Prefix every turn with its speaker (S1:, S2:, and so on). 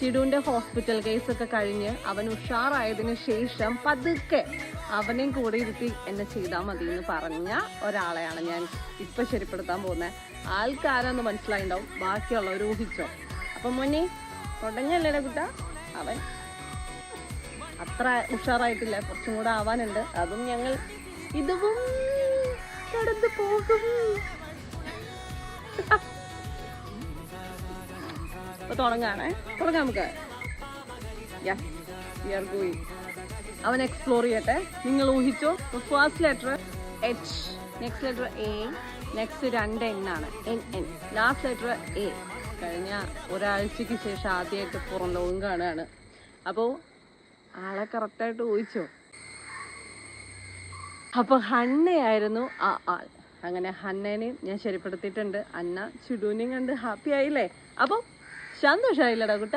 S1: ചിടുവിന്റെ hospital case ഒക്കെ കഴിഞ്ഞ് അവൻ ഉഷാറായതിനു ശേഷം പതുക്കെ അവനെയും കൂടെ ഇരുത്തി എന്നെ ചെയ്താൽ മതി എന്ന് പറഞ്ഞ ഒരാളെയാണ് ഞാൻ ഇപ്പൊ ശരിപ്പെടുത്താൻ പോകുന്നത് ആൾക്കാരെന്ന് മനസ്സിലായിണ്ടാവും. ബാക്കിയുള്ളവർ ഊഹിച്ചോ. അപ്പൊ മുന്നേ തുടങ്ങിയല്ലേ കുട്ട? അവൻ അത്ര ഉഷാറായിട്ടില്ല. കുറച്ചും കൂടെ ആവാനുണ്ട്. അതും ഞങ്ങൾ ഇതും കടന്നു പോകും. അപ്പൊ തുടങ്ങാണേ. തുടങ്ങാം നമുക്ക്. അവൻ എക്സ്പ്ലോർ ചെയ്യട്ടെ. നിങ്ങൾ ഊഹിച്ചോ? First letter H next letter A next രണ്ട് എൻ ആണ്. N N last letter A കഴിഞ്ഞ ഒരാഴ്ചക്ക് ശേഷം ആദ്യമായിട്ട് പുറം ലോകം കാണുകയാണ്. അപ്പോൾ ആളെ കറക്റ്റായിട്ട് ഊഹിച്ചോ? അപ്പൊ ഹന്നയായിരുന്നു ആ ആൾ. അങ്ങനെ ഹന്നേനെയും ഞാൻ ശരിപ്പെടുത്തിയിട്ടുണ്ട്. അന്ന ചുടൂനെയും കണ്ട് ഹാപ്പി ആയില്ലേ? അപ്പൊ സന്തോഷമായില്ലടാ കുട്ട.